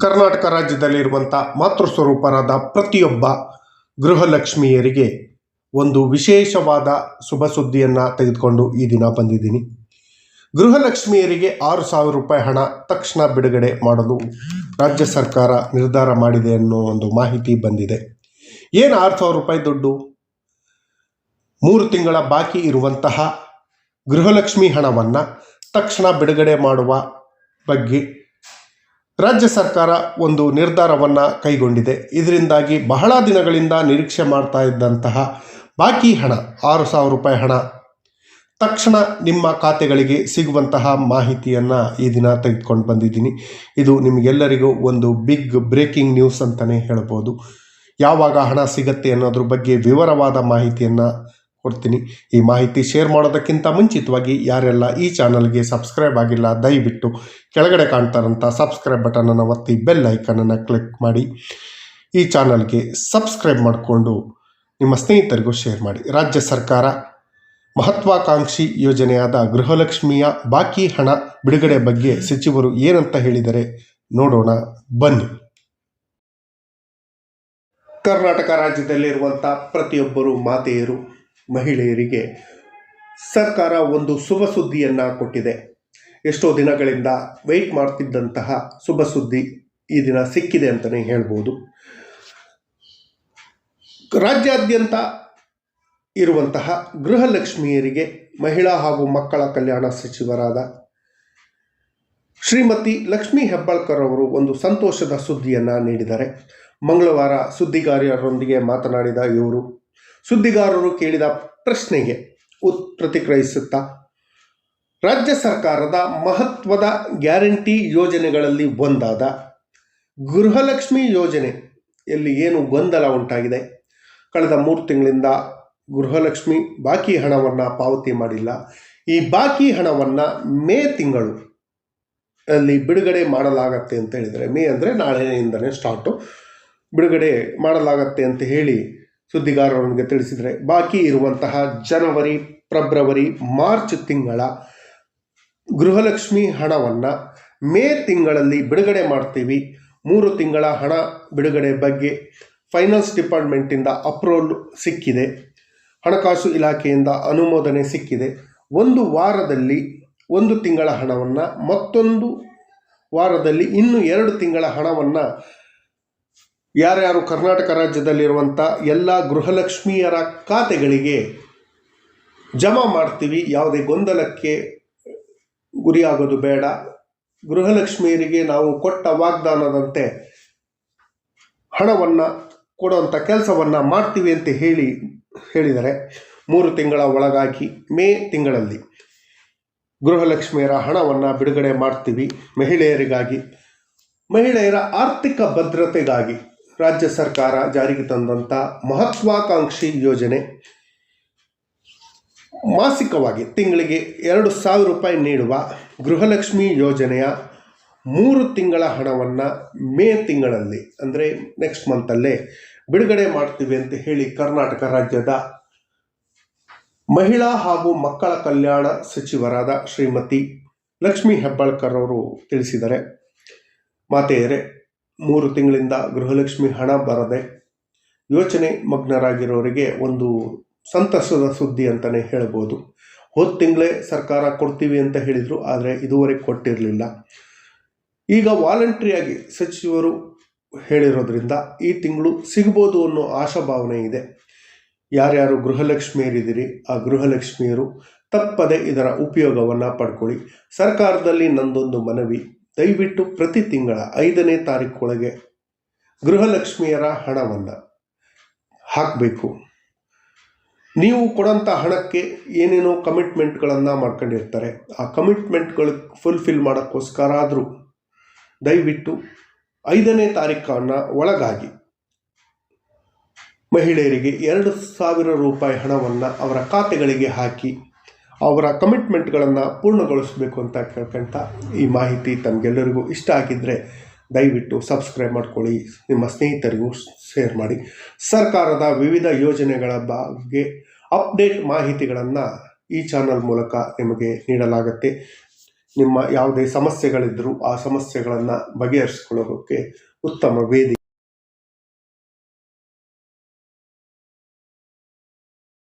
ಕರ್ನಾಟಕ ರಾಜ್ಯದಲ್ಲಿರುವಂಥ ಮಾತೃ ಸ್ವರೂಪರಾದ ಪ್ರತಿಯೊಬ್ಬ ಗೃಹಲಕ್ಷ್ಮಿಯರಿಗೆ ಒಂದು ವಿಶೇಷವಾದ ಶುಭ ಸುದ್ದಿಯನ್ನು ತೆಗೆದುಕೊಂಡು ಈ ದಿನ ಬಂದಿದ್ದೀನಿ. ಗೃಹಲಕ್ಷ್ಮಿಯರಿಗೆ ಆರು ಸಾವಿರ ರೂಪಾಯಿ ಹಣ ತಕ್ಷಣ ಬಿಡುಗಡೆ ಮಾಡಲು ರಾಜ್ಯ ಸರ್ಕಾರ ನಿರ್ಧಾರ ಮಾಡಿದೆ ಅನ್ನೋ ಒಂದು ಮಾಹಿತಿ ಬಂದಿದೆ. ಏನು ಆರು ಸಾವಿರ ರೂಪಾಯಿ ದುಡ್ಡು? ಮೂರು ತಿಂಗಳ ಬಾಕಿ ಇರುವಂತಹ ಗೃಹಲಕ್ಷ್ಮಿ ಹಣವನ್ನು ತಕ್ಷಣ ಬಿಡುಗಡೆ ಮಾಡುವ ಬಗ್ಗೆ ರಾಜ್ಯ ಸರ್ಕಾರ ಒಂದು ನಿರ್ಧಾರವನ್ನು ಕೈಗೊಂಡಿದೆ. ಇದರಿಂದಾಗಿ ಬಹಳ ದಿನಗಳಿಂದ ನಿರೀಕ್ಷೆ ಮಾಡ್ತಾ ಇದ್ದಂತಹ ಬಾಕಿ ಹಣ, ಆರು ಸಾವಿರ ರೂಪಾಯಿ ಹಣ, ತಕ್ಷಣ ನಿಮ್ಮ ಖಾತೆಗಳಿಗೆ ಸಿಗುವಂತಹ ಮಾಹಿತಿಯನ್ನು ಈ ದಿನ ತೆಗೆದುಕೊಂಡು ಬಂದಿದ್ದೀನಿ. ಇದು ನಿಮಗೆಲ್ಲರಿಗೂ ಒಂದು ಬಿಗ್ ಬ್ರೇಕಿಂಗ್ ನ್ಯೂಸ್ ಅಂತಲೇ ಹೇಳ್ಬೋದು. ಯಾವಾಗ ಹಣ ಸಿಗತ್ತೆ ಅನ್ನೋದ್ರ ಬಗ್ಗೆ ವಿವರವಾದ ಮಾಹಿತಿಯನ್ನು ಕೊಡ್ತೀನಿ. ಈ ಮಾಹಿತಿ ಶೇರ್ ಮಾಡೋದಕ್ಕಿಂತ ಮುಂಚಿತವಾಗಿ ಯಾರೆಲ್ಲ ಈ ಚಾನಲ್ಗೆ ಸಬ್ಸ್ಕ್ರೈಬ್ ಆಗಿಲ್ಲ, ದಯವಿಟ್ಟು ಕೆಳಗಡೆ ಕಾಣ್ತಾರಂಥ ಸಬ್ಸ್ಕ್ರೈಬ್ ಬಟನನ್ನು ಒತ್ತಿ ಬೆಲ್ ಐಕನನ್ನು ಕ್ಲಿಕ್ ಮಾಡಿ. ಈ ಚಾನಲ್ಗೆ ಸಬ್ಸ್ಕ್ರೈಬ್ ಮಾಡಿಕೊಂಡು ನಿಮ್ಮ ಸ್ನೇಹಿತರಿಗೂ ಶೇರ್ ಮಾಡಿ. ರಾಜ್ಯ ಸರ್ಕಾರ ಮಹತ್ವಾಕಾಂಕ್ಷಿ ಯೋಜನೆಯಾದ ಗೃಹಲಕ್ಷ್ಮಿಯ ಬಾಕಿ ಹಣ ಬಿಡುಗಡೆ ಬಗ್ಗೆ ಸಚಿವರು ಏನಂತ ಹೇಳಿದರೆ ನೋಡೋಣ, ಬನ್ನಿ. ಕರ್ನಾಟಕ ರಾಜ್ಯದಲ್ಲಿರುವಂಥ ಪ್ರತಿಯೊಬ್ಬರು ಮಾತೆಯರು ಮಹಿಳೆಯರಿಗೆ ಸರ್ಕಾರ ಒಂದು ಶುಭ ಸುದ್ದಿಯನ್ನು ಕೊಟ್ಟಿದೆ. ಎಷ್ಟೋ ದಿನಗಳಿಂದ ವೆಯ್ಟ್ ಮಾಡ್ತಿದ್ದಂತಹ ಶುಭ ಸುದ್ದಿ ಈ ದಿನ ಸಿಕ್ಕಿದೆ ಅಂತಲೇ ಹೇಳ್ಬೋದು. ರಾಜ್ಯಾದ್ಯಂತ ಇರುವಂತಹ ಗೃಹಲಕ್ಷ್ಮಿಯರಿಗೆ ಮಹಿಳಾ ಹಾಗೂ ಮಕ್ಕಳ ಕಲ್ಯಾಣ ಸಚಿವರಾದ ಶ್ರೀಮತಿ ಲಕ್ಷ್ಮೀ ಹೆಬ್ಬಾಳ್ಕರ್ ಅವರು ಒಂದು ಸಂತೋಷದ ಸುದ್ದಿಯನ್ನು ನೀಡಿದ್ದಾರೆ. ಮಂಗಳವಾರ ಸುದ್ದಿಗಾರರೊಂದಿಗೆ ಮಾತನಾಡಿದ ಇವರು ಸುದ್ದಿಗಾರರು ಕೇಳಿದ ಪ್ರಶ್ನೆಗೆ ಉತ್, ಪ್ರತಿಕ್ರಿಯಿಸುತ್ತಾ, ರಾಜ್ಯ ಸರ್ಕಾರದ ಮಹತ್ವದ ಗ್ಯಾರಂಟಿ ಯೋಜನೆಗಳಲ್ಲಿ ಒಂದಾದ ಗೃಹಲಕ್ಷ್ಮಿ ಯೋಜನೆಯಲ್ಲಿ ಏನು ಗೊಂದಲ ಉಂಟಾಗಿದೆ? ಕಳೆದ ಮೂರು ತಿಂಗಳಿಂದ ಗೃಹಲಕ್ಷ್ಮಿ ಬಾಕಿ ಹಣವನ್ನು ಪಾವತಿ ಮಾಡಿಲ್ಲ. ಈ ಬಾಕಿ ಹಣವನ್ನು ಮೇ ತಿಂಗಳು ಅಲ್ಲಿ ಬಿಡುಗಡೆ ಮಾಡಲಾಗತ್ತೆ ಅಂತ ಹೇಳಿದರೆ ಮೇ ಅಂದರೆ ನಾಳೆಯಿಂದನೇ ಸ್ಟಾರ್ಟು. ಬಿಡುಗಡೆ ಮಾಡಲಾಗತ್ತೆ ಅಂತ ಹೇಳಿ ಸುದ್ದಿಗಾರರೊಂದಿಗೆ ತಿಳಿಸಿದರೆ, ಬಾಕಿ ಇರುವಂತಹ ಜನವರಿ, ಫೆಬ್ರವರಿ, ಮಾರ್ಚ್ ತಿಂಗಳ ಗೃಹಲಕ್ಷ್ಮಿ ಹಣವನ್ನು ಮೇ ತಿಂಗಳಲ್ಲಿ ಬಿಡುಗಡೆ ಮಾಡ್ತೀವಿ. ಮೂರು ತಿಂಗಳ ಹಣ ಬಿಡುಗಡೆ ಬಗ್ಗೆ ಫೈನಾನ್ಸ್ ಡಿಪಾರ್ಟ್ಮೆಂಟಿಂದ ಅಪ್ರೂವಲ್ ಸಿಕ್ಕಿದೆ. ಹಣಕಾಸು ಇಲಾಖೆಯಿಂದ ಅನುಮೋದನೆ ಸಿಕ್ಕಿದೆ. ಒಂದು ವಾರದಲ್ಲಿ ಒಂದು ತಿಂಗಳ ಹಣವನ್ನು ಮತ್ತೊಂದು ವಾರದಲ್ಲಿ ಇನ್ನು ಎರಡು ತಿಂಗಳ ಹಣವನ್ನು ಯಾರ್ಯಾರು ಕರ್ನಾಟಕ ರಾಜ್ಯದಲ್ಲಿರುವಂಥ ಎಲ್ಲ ಗೃಹಲಕ್ಷ್ಮಿಯರ ಖಾತೆಗಳಿಗೆ ಜಮಾ ಮಾಡ್ತೀವಿ, ಯಾವುದೇ ಗೊಂದಲಕ್ಕೆ ಗುರಿಯಾಗೋದು ಬೇಡ. ಗೃಹಲಕ್ಷ್ಮಿಯರಿಗೆ ನಾವು ಕೊಟ್ಟ ವಾಗ್ದಾನದಂತೆ ಹಣವನ್ನು ಕೊಡುವಂಥ ಕೆಲಸವನ್ನು ಮಾಡ್ತೀವಿ ಅಂತ ಹೇಳಿ, ಹೇಳಿದರೆ ಮೂರು ತಿಂಗಳ ಒಳಗಾಗಿ ಮೇ ತಿಂಗಳಲ್ಲಿ ಗೃಹಲಕ್ಷ್ಮಿಯರ ಹಣವನ್ನು ಬಿಡುಗಡೆ ಮಾಡ್ತೀವಿ ಮಹಿಳೆಯರಿಗಾಗಿ. ಮಹಿಳೆಯರ ಆರ್ಥಿಕ ಭದ್ರತೆಗಾಗಿ. ರಾಜ್ಯ ಸರ್ಕಾರ ಜಾರಿಗೆ ತಂದಂಥ ಮಹತ್ವಾಕಾಂಕ್ಷಿ ಯೋಜನೆ ಮಾಸಿಕವಾಗಿ ತಿಂಗಳಿಗೆ ಎರಡು ಸಾವಿರ ರೂಪಾಯಿ ನೀಡುವ ಗೃಹಲಕ್ಷ್ಮಿ ಯೋಜನೆಯ ಮೂರು ತಿಂಗಳ ಹಣವನ್ನು ಮೇ ತಿಂಗಳಲ್ಲಿ, ಅಂದರೆ ನೆಕ್ಸ್ಟ್ ಮಂತಲ್ಲೇ ಬಿಡುಗಡೆ ಮಾಡ್ತೀವಿ ಅಂತ ಹೇಳಿ ಕರ್ನಾಟಕ ರಾಜ್ಯದ ಮಹಿಳಾ ಹಾಗೂ ಮಕ್ಕಳ ಕಲ್ಯಾಣ ಸಚಿವರಾದ ಶ್ರೀಮತಿ ಲಕ್ಷ್ಮೀ ಹೆಬ್ಬಾಳ್ಕರ್ ಅವರು ತಿಳಿಸಿದ್ದಾರೆ. ಮಾತೆಯರೇ ಮೂರು ತಿಂಗಳಿಂದ ಗೃಹಲಕ್ಷ್ಮಿ ಹಣ ಬರದೆ ಯೋಚನೆ ಮಗ್ನರಾಗಿರೋರಿಗೆ ಒಂದು ಸಂತಸದ ಸುದ್ದಿ ಅಂತಲೇ ಹೇಳ್ಬೋದು. ಹೋದ ತಿಂಗಳೇ ಸರ್ಕಾರ ಕೊಡ್ತೀವಿ ಅಂತ ಹೇಳಿದರು, ಆದರೆ ಇದುವರೆಗೆ ಕೊಟ್ಟಿರಲಿಲ್ಲ. ಈಗ ವಾಲಂಟ್ರಿಯಾಗಿ ಸಚಿವರು ಹೇಳಿರೋದ್ರಿಂದ ಈ ತಿಂಗಳು ಸಿಗ್ಬೋದು ಅನ್ನೋ ಆಶಾಭಾವನೆ ಇದೆ. ಯಾರ್ಯಾರು ಗೃಹಲಕ್ಷ್ಮಿಯರಿದ್ದೀರಿ, ಆ ಗೃಹಲಕ್ಷ್ಮಿಯರು ತಪ್ಪದೆ ಇದರ ಉಪಯೋಗವನ್ನು ಪಡ್ಕೊಳ್ಳಿ. ಸರ್ಕಾರದಲ್ಲಿ ನಂದೊಂದು ಮನವಿ ದಯವಿಟ್ಟು ಪ್ರತಿ ತಿಂಗಳ ಐದನೇ ತಾರೀಕೊಳಗೆ ಗೃಹಲಕ್ಷ್ಮಿಯರ ಹಣವನ್ನು ಹಾಕಬೇಕು. ನೀವು ಕೊಡೋಂಥ ಹಣಕ್ಕೆ ಏನೇನೋ ಕಮಿಟ್ಮೆಂಟ್ಗಳನ್ನು ಮಾಡ್ಕೊಂಡಿರ್ತಾರೆ. ಆ ಕಮಿಟ್ಮೆಂಟ್ಗಳು ಫುಲ್ಫಿಲ್ ಮಾಡೋಕ್ಕೋಸ್ಕರ ಆದರೂ ದಯವಿಟ್ಟು ಐದನೇ ತಾರೀಕನ್ನು ಒಳಗಾಗಿ ಮಹಿಳೆಯರಿಗೆ ಎರಡು ಸಾವಿರ ರೂಪಾಯಿ ಹಣವನ್ನು ಅವರ ಖಾತೆಗಳಿಗೆ ಹಾಕಿ ಅವರ ಕಮಿಟ್ಮೆಂಟ್ಗಳನ್ನು ಪೂರ್ಣಗೊಳಿಸಬೇಕು ಅಂತ ಕೇಳ್ಕೊಂತ ಈ ಮಾಹಿತಿ ತಮಗೆಲ್ಲರಿಗೂ ಇಷ್ಟ ಆಗಿದ್ದರೆ ದಯವಿಟ್ಟು ಸಬ್ಸ್ಕ್ರೈಬ್ ಮಾಡ್ಕೊಳ್ಳಿ, ನಿಮ್ಮ ಸ್ನೇಹಿತರಿಗೂ ಶೇರ್ ಮಾಡಿ. ಸರ್ಕಾರದ ವಿವಿಧ ಯೋಜನೆಗಳ ಬಗ್ಗೆ ಅಪ್ಡೇಟ್ ಮಾಹಿತಿಗಳನ್ನು ಈ ಚಾನಲ್ ಮೂಲಕ ನಿಮಗೆ ನೀಡಲಾಗುತ್ತೆ. ನಿಮ್ಮ ಯಾವುದೇ ಸಮಸ್ಯೆಗಳಿದ್ದರೂ ಆ ಸಮಸ್ಯೆಗಳನ್ನು ಬಗೆಹರಿಸಿಕೊಳ್ಳೋದಕ್ಕೆ ಉತ್ತಮ ವೇದಿಕೆ.